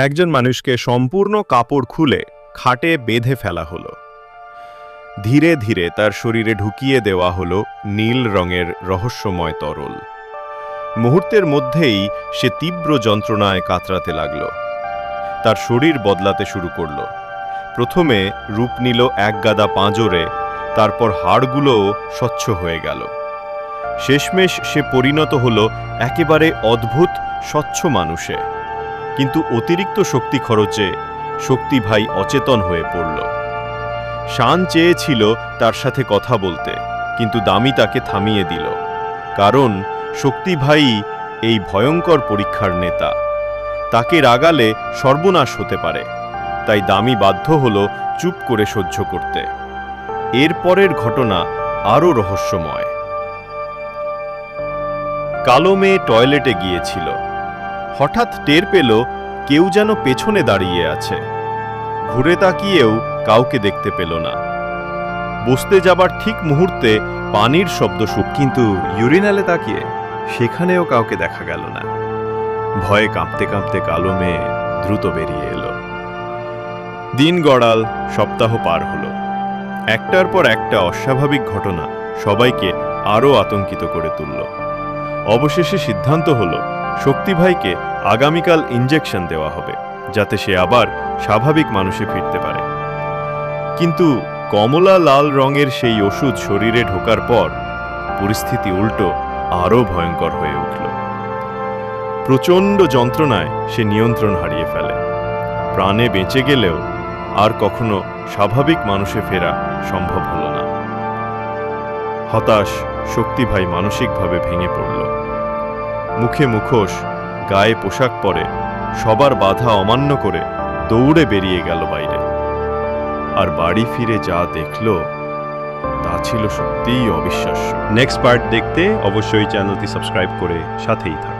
একজন মানুষকে সম্পূর্ণ কাপড় খুলে খাটে বেঁধে ফেলা হলো। ধীরে ধীরে তার শরীরে ঢুকিয়ে দেওয়া হলো নীল রঙের রহস্যময় তরল। মুহূর্তের মধ্যেই সে তীব্র যন্ত্রণায় কাতরাতে লাগল। তার শরীর বদলাতে শুরু করল। প্রথমে রূপ নিল এক গাদা পাঁজরে, তারপর হাড়গুলোও স্বচ্ছ হয়ে গেল। শেষমেশ সে পরিণত হল একেবারে অদ্ভুত, স্বচ্ছ মানুষে। কিন্তু অতিরিক্ত শক্তি খরচে শক্তি ভাই অচেতন হয়ে পড়ল। শান চেয়েছিল তার সাথে কথা বলতে, কিন্তু দামি তাকে থামিয়ে দিল। কারণ শক্তি ভাই এই ভয়ঙ্কর পরীক্ষার নেতা। তাকে রাগালে সর্বনাশ হতে পারে। তাই দামি বাধ্য হল চুপ করে সহ্য করতে। এরপরের ঘটনা আরও রহস্যময়। কালো মেয়ে টয়লেটে গিয়েছিল। হঠাৎ টের পেল কেউ যেন পেছনে দাঁড়িয়ে আছে। ঘুরে তাকিয়েও কাউকে দেখতে পেল না। বসতে যাবার ঠিক মুহূর্তে পানির শব্দ শুক কিন্তু ইউরিনালে তাকিয়ে সেখানেও কাউকে দেখা গেল না। ভয়ে কাঁপতে কাঁপতে কালো মেয়ে দ্রুত বেরিয়ে এলো। দিন গড়াল, সপ্তাহ পার হলো। একটার পর একটা অস্বাভাবিক ঘটনা সবাইকে আরও আতঙ্কিত করে তুলল। অবশেষে সিদ্ধান্ত হলো শক্তিভাইকে আগামীকাল ইঞ্জেকশন দেওয়া হবে, যাতে সে আবার স্বাভাবিক মানুষে ফিরতে পারে। কিন্তু কমলা লাল রঙের সেই ওষুধ শরীরে ঢোকার পর পরিস্থিতি উল্টো আরও ভয়ঙ্কর হয়ে উঠল। প্রচণ্ড যন্ত্রণায় সে নিয়ন্ত্রণ হারিয়ে ফেলে। প্রাণে বেঁচে গেলেও আর কখনো স্বাভাবিক মানুষে ফেরা সম্ভব হল না। হতাশ শক্তিভাই মানসিকভাবে ভেঙে পড়ল। মুখে মুখোশ, গায়ে পোশাক পরে, সবার বাধা অমান্য করে দৌড়ে বেরিয়ে গেল বাইরে। আর বাড়ি ফিরে যা দেখল, তা ছিল সত্যিই অবিশ্বাস্য। নেক্সট পার্ট দেখতে অবশ্যই চ্যানেলটি সাবস্ক্রাইব করে সাথেই থাকুন।